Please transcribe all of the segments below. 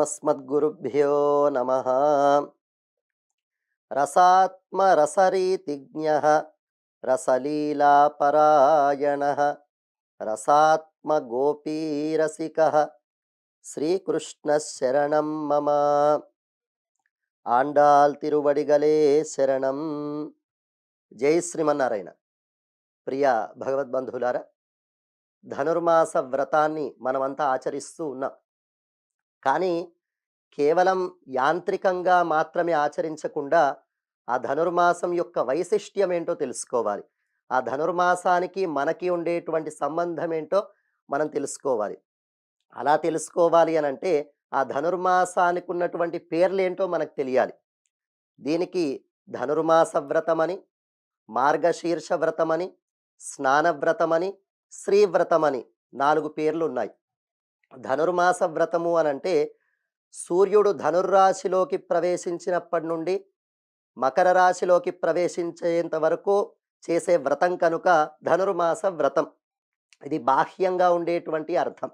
నమస్మద్గురుభ్యో నమ రసాత్మరసరీతిజ్ఞ రసలీలాపరాయణ రసాత్మగోపీరసిక శ్రీకృష్ణశరణం మమ ఆండాల్ తిరువడిగలే శరణం జై శ్రీమన్నారాయణ ప్రియ భగవద్బంధువులారా ధనుర్మాస వ్రతాన్ని మనమంతా ఆచరిస్తూ ఉన్నాం. కానీ కేవలం యాంత్రికంగా మాత్రమే ఆచరించకుండా ఆ ధనుర్మాసం యొక్క వైశిష్ట్యం ఏంటో తెలుసుకోవాలి. ఆ ధనుర్మాసానికి మనకి ఉండేటువంటి సంబంధం ఏంటో మనం తెలుసుకోవాలి. అలా తెలుసుకోవాలి అని అంటే ఆ ధనుర్మాసానికి ఉన్నటువంటి పేర్లు ఏంటో మనకు తెలియాలి. దీనికి ధనుర్మాస వ్రతమని మార్గశీర్ష వ్రతమని స్నానవ్రతమని శ్రీవ్రతమని నాలుగు పేర్లు ఉన్నాయి ధనుర్మాస వ్రతము అని అంటే సూర్యుడు ధనుర్రాశిలోకి ప్రవేశించినప్పటి నుండి మకర రాశిలోకి ప్రవేశించేంత వరకు చేసే వ్రతం కనుక ధనుర్మాస వ్రతం ఇది బాహ్యంగా ఉండేటువంటి అర్థం.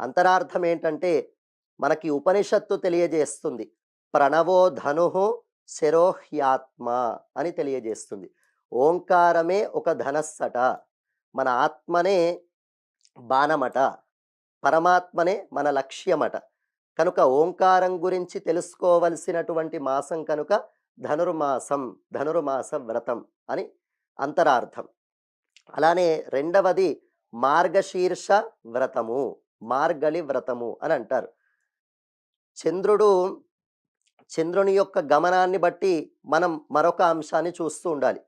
అంతరార్థం ఏంటంటే మనకి ఉపనిషత్తు తెలియజేస్తుంది ప్రణవో ధను శరోహ్యాత్మ అని తెలియజేస్తుంది. ఓంకారమే ఒక ధనస్సట మన ఆత్మనే బాణమట. పరమాత్మనే మన లక్ష్యమట. కనుక ఓంకారం గురించి తెలుసుకోవలసినటువంటి మాసం కనుక ధనుర్మాసం ధనుర్మాస వ్రతం అని అంతరార్థం. అలానే రెండవది మార్గశీర్ష వ్రతము మార్గళి వ్రతము అని అంటారు. చంద్రుడు చంద్రుని యొక్క గమనాన్ని బట్టి మనం మరొక అంశాన్ని చూస్తూ ఉండాలి.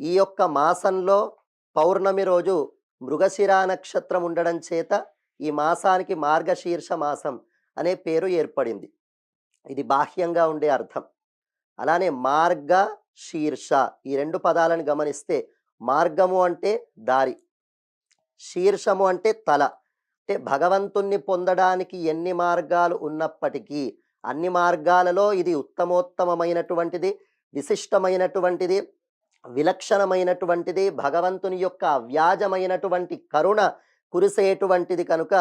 ఈ యొక్క మాసంలో పౌర్ణమి రోజు మృగశిర నక్షత్రం ఉండడం చేత ఈ మాసానికి మార్గశీర్ష మాసం అనే పేరు ఏర్పడింది. ఇది బాహ్యంగా ఉండే అర్థం. అలానే మార్గ శీర్ష ఈ రెండు పదాలను గమనిస్తే మార్గము అంటే దారి శీర్షము అంటే తల. అంటే భగవంతుణ్ణి పొందడానికి ఎన్ని మార్గాలు ఉన్నప్పటికీ అన్ని మార్గాలలో ఇది ఉత్తమోత్తమమైనటువంటిది విశిష్టమైనటువంటిది విలక్షణమైనటువంటిది భగవంతుని యొక్క అవ్యాజమైనటువంటి కరుణ కురిసేటువంటిది కనుక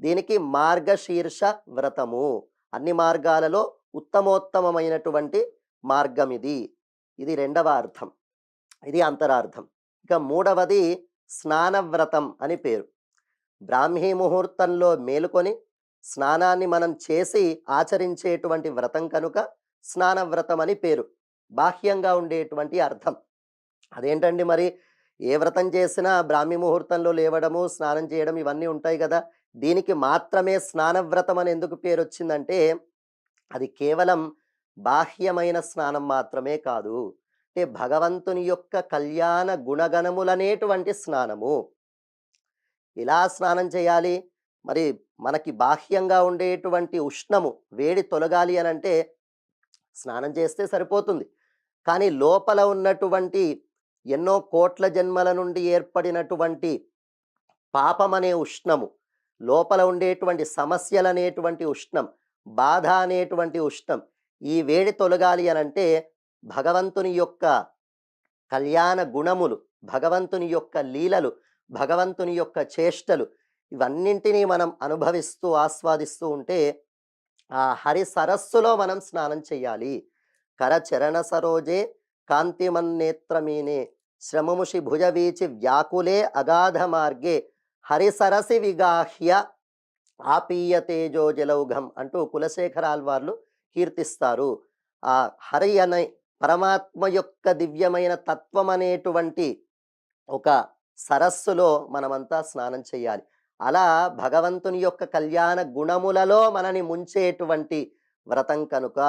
దీనికి మార్గశీర్ష వ్రతము. అన్ని మార్గాలలో ఉత్తమోత్తమమైనటువంటి మార్గం ఇది ఇది రెండవ అర్థం. ఇది అంతరార్థం. ఇక మూడవది స్నానవ్రతం అని పేరు. బ్రాహ్మీ ముహూర్తంలో మేలుకొని స్నానాన్ని మనం చేసి ఆచరించేటువంటి వ్రతం కనుక స్నానవ్రతం అని పేరు. బాహ్యంగా ఉండేటువంటి అర్థం. అదేంటండి మరి? ఏ వ్రతం చేసినా బ్రాహ్మీ ముహూర్తంలో లేవడము స్నానం చేయడం ఇవన్నీ ఉంటాయి కదా! దీనికి మాత్రమే స్నానవ్రతం అని ఎందుకు పేరు వచ్చిందంటే అది కేవలం బాహ్యమైన స్నానం మాత్రమే కాదు. అంటే భగవంతుని యొక్క కళ్యాణ గుణగణములనేటువంటి స్నానము. ఇలా స్నానం చేయాలి? మరి మనకి బాహ్యంగా ఉండేటువంటి ఉష్ణము వేడి తొలగాలి అని అంటే స్నానం చేస్తే సరిపోతుంది. కానీ లోపల ఉన్నటువంటి ఎన్నో కోట్ల జన్మల నుండి ఏర్పడినటువంటి పాపం అనే ఉష్ణము లోపల ఉండేటువంటి సమస్యలు అనేటువంటి ఉష్ణం బాధ అనేటువంటి ఉష్ణం ఈ వేడి తొలగాలి అని అంటే భగవంతుని యొక్క కళ్యాణ గుణములు భగవంతుని యొక్క లీలలు భగవంతుని యొక్క చేష్టలు ఇవన్నింటినీ మనం అనుభవిస్తూ ఆస్వాదిస్తూ ఉంటే ఆ హరి సరస్సులో మనం స్నానం చేయాలి. కరచరణ సరోజే కాంతిమన్నేత్రమీనే శ్రమముషి భుజవీచి వ్యాకులే అగాధ మార్గే హరిసరసి విగాహ్య ఆపీయ తేజో జలౌఘం అంటూ కులశేఖరాల్వార్లు కీర్తిస్తారు. ఆ హరి అనే పరమాత్మ యొక్క దివ్యమైన తత్వం అనేటువంటి ఒక సరస్సులో మనమంతా స్నానం చేయాలి. అలా భగవంతుని యొక్క కళ్యాణ గుణములలో మనని ముంచేటువంటి వ్రతం కనుక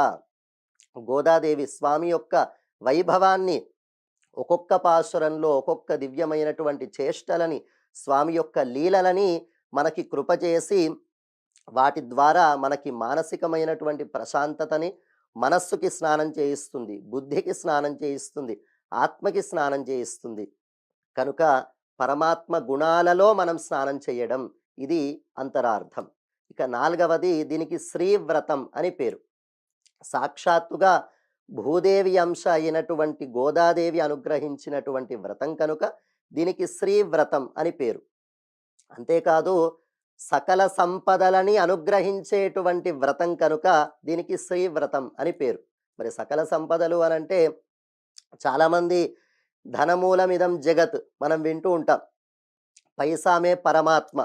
గోదాదేవి స్వామి యొక్క వైభవాన్ని ఒక్కొక్క పాసురంలో ఒక్కొక్క దివ్యమైనటువంటి చేష్టలని స్వామి యొక్క లీలలని మనకి కృప చేసి వాటి ద్వారా మనకి మానసికమైనటువంటి ప్రశాంతతని మనస్సుకి స్నానం చేయిస్తుంది బుద్ధికి స్నానం చేయిస్తుంది ఆత్మకి స్నానం చేయిస్తుంది. కనుక పరమాత్మ గుణాలలో మనం స్నానం చేయడం ఇది అంతరార్థం. ఇక నాలుగవది దీనికి శ్రీవ్రతం అని పేరు. సాక్షాత్తుగా భూదేవి అంశ అయినటువంటి గోదాదేవి అనుగ్రహించినటువంటి వ్రతం కనుక దీనికి శ్రీవ్రతం అని పేరు. అంతేకాదు సకల సంపదలని అనుగ్రహించేటువంటి వ్రతం కనుక దీనికి శ్రీ వ్రతం అని పేరు. మరి సకల సంపదలు అని అంటే చాలామంది ధనమూలమిదం జగత్ మనం వింటూ ఉంటాం. పైసామే పరమాత్మ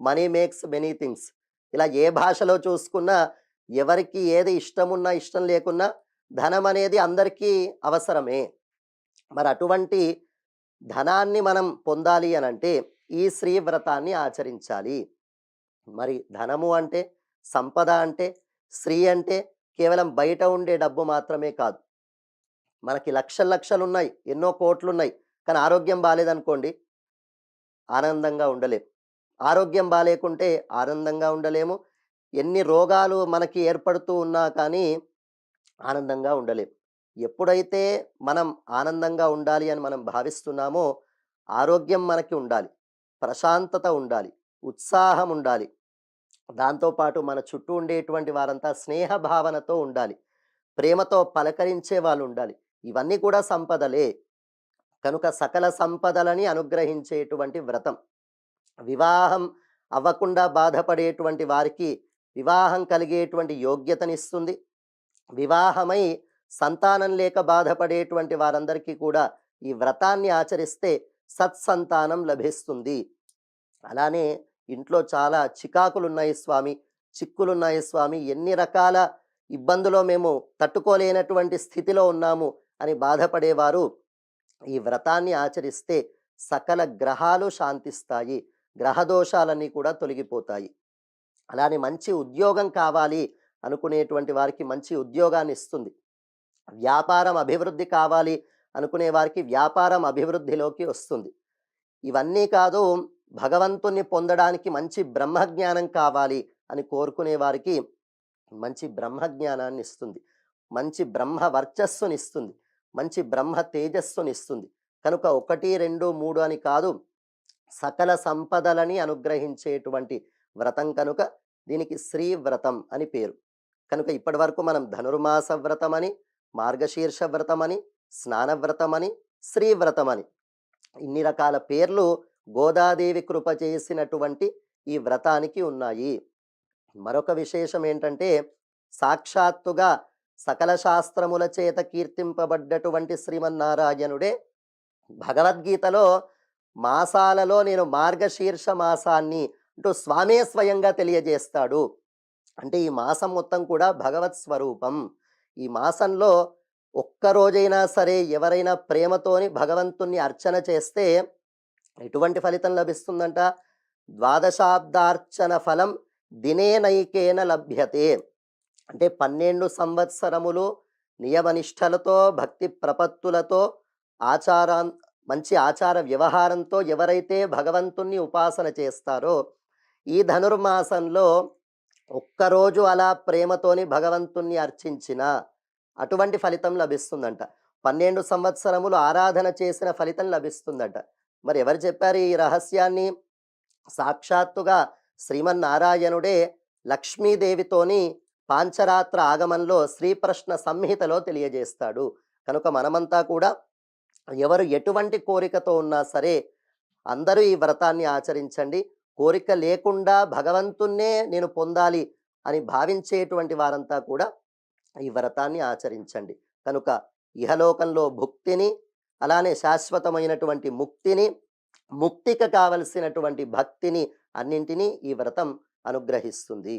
మనీ మేక్స్ మెనీ థింగ్స్. ఇలా ఏ భాషలో చూసుకున్నా ఎవరికి ఏది ఇష్టమున్నా ఇష్టం లేకున్నా ధనం అనేది అందరికీ అవసరమే. మరి అటువంటి ధనాన్ని మనం పొందాలి అని అంటే ఈ శ్రీ వ్రతాన్ని ఆచరించాలి. మరి ధనము అంటే సంపద అంటే స్త్రీ అంటే కేవలం బయట ఉండే డబ్బు మాత్రమే కాదు. మనకి లక్షలు లక్షలు ఉన్నాయి ఎన్నో కోట్లు ఉన్నాయి కానీ ఆరోగ్యం బాగాలేదనుకోండి ఆనందంగా ఉండలేము ఆరోగ్యం బాగాలేకుంటే ఆనందంగా ఉండలేము. ఎన్ని రోగాలు మనకి ఏర్పడుతూ ఉన్నా కానీ ఆనందంగా ఉండలేం. ఎప్పుడైతే మనం ఆనందంగా ఉండాలి అని మనం భావిస్తున్నామో ఆరోగ్యం మనకి ఉండాలి. ప్రశాంతత ఉండాలి. ఉత్సాహం ఉండాలి. దాంతోపాటు మన చుట్టూ ఉండేటువంటి వారంతా స్నేహ భావనతో ఉండాలి. ప్రేమతో పలకరించే వాళ్ళు ఉండాలి. ఇవన్నీ కూడా సంపదలే. కనుక సకల సంపదలని అనుగ్రహించేటువంటి వ్రతం. వివాహం అవ్వకుండా బాధపడేటువంటి వారికి వివాహం కలిగేటువంటి యోగ్యతనిస్తుంది. వివాహమై సంతానం లేక బాధపడేటువంటి వారందరికీ కూడా ఈ వ్రతాన్ని ఆచరిస్తే సత్సంతానం లభిస్తుంది. అలానే ఇంట్లో చాలా చికాకులున్నాయి స్వామి చిక్కులున్నాయి స్వామి ఎన్ని రకాల ఇబ్బందులో మేము తట్టుకోలేనటువంటి స్థితిలో ఉన్నాము అని బాధపడేవారు ఈ వ్రతాన్ని ఆచరిస్తే సకల గ్రహాలు శాంతిస్తాయి గ్రహదోషాలన్నీ కూడా తొలగిపోతాయి. అలానే మంచి ఉద్యోగం కావాలి అనుకునేటువంటి వారికి మంచి ఉద్యోగాన్ని ఇస్తుంది. వ్యాపారం అభివృద్ధి కావాలి అనుకునే వారికి వ్యాపారం అభివృద్ధిలోకి వస్తుంది. ఇవన్నీ కాదు భగవంతుణ్ణి పొందడానికి మంచి బ్రహ్మజ్ఞానం కావాలి అని కోరుకునే వారికి మంచి బ్రహ్మజ్ఞానాన్ని ఇస్తుంది. మంచి బ్రహ్మ వర్చస్సుని ఇస్తుంది. మంచి బ్రహ్మ తేజస్సుని ఇస్తుంది. కనుక ఒకటి రెండు మూడు అని కాదు సకల సంపదలని అనుగ్రహించేటువంటి వ్రతం కనుక దీనికి శ్రీ వ్రతం అని పేరు. కనుక ఇప్పటి వరకు మనం ధనుర్మాస వ్రతమని మార్గశీర్ష వ్రతమని స్నానవ్రతమని శ్రీవ్రతమని ఇన్ని రకాల పేర్లు గోదాదేవి కృప చేసినటువంటి ఈ వ్రతానికి ఉన్నాయి. మరొక విశేషం ఏంటంటే సాక్షాత్తుగా సకల శాస్త్రముల చేత కీర్తింపబడ్డటువంటి శ్రీమన్నారాయణుడే భగవద్గీతలో మాసాలలో నేను మార్గశీర్ష మాసాన్ని అంటూ స్వామే స్వయంగా తెలియజేస్తాడు. అంటే ఈ మాసం మొత్తం కూడా భగవత్ స్వరూపం. ఈ మాసంలో ఒక్క రోజైనా సరే ఎవరైనా ప్రేమతోని భగవంతుణ్ణి అర్చన చేస్తే ఎటువంటి ఫలితం లభిస్తుందంట? ద్వాదశాబ్దార్చన ఫలం దినేనైకేన లభ్యతే. అంటే పన్నెండు సంవత్సరములు నియమనిష్టలతో భక్తి ప్రపత్తులతో ఆచారా మంచి ఆచార వ్యవహారంతో ఎవరైతే భగవంతుణ్ణి ఉపాసన చేస్తారో ఈ ధనుర్మాసంలో ఒక్కరోజు అలా ప్రేమతోని భగవంతుణ్ణి అర్చించిన అటువంటి ఫలితం లభిస్తుందంట. పన్నెండు సంవత్సరములు ఆరాధన చేసిన ఫలితం లభిస్తుందట. మరి ఎవరు చెప్పారు ఈ రహస్యాన్ని? సాక్షాత్తుగా శ్రీమన్నారాయణుడే లక్ష్మీదేవితోని పాంచరాత్ర ఆగమంలో శ్రీప్రశ్న సంహితలో తెలియజేస్తాడు. కనుక మనమంతా కూడా ఎవరు ఎటువంటి కోరికతో ఉన్నా సరే అందరూ ఈ వ్రతాన్ని ఆచరించండి. కోరిక లేకుండా భగవంతున్నే నేను పొందాలి అని భావించేటువంటి వారంతా కూడా ఈ వ్రతాన్ని ఆచరించండి. కనుక ఇహలోకంలో భుక్తిని అలానే శాశ్వతమైనటువంటి ముక్తిని ముక్తికి కావలసినటువంటి భక్తిని అన్నింటినీ ఈ వ్రతం అనుగ్రహిస్తుంది.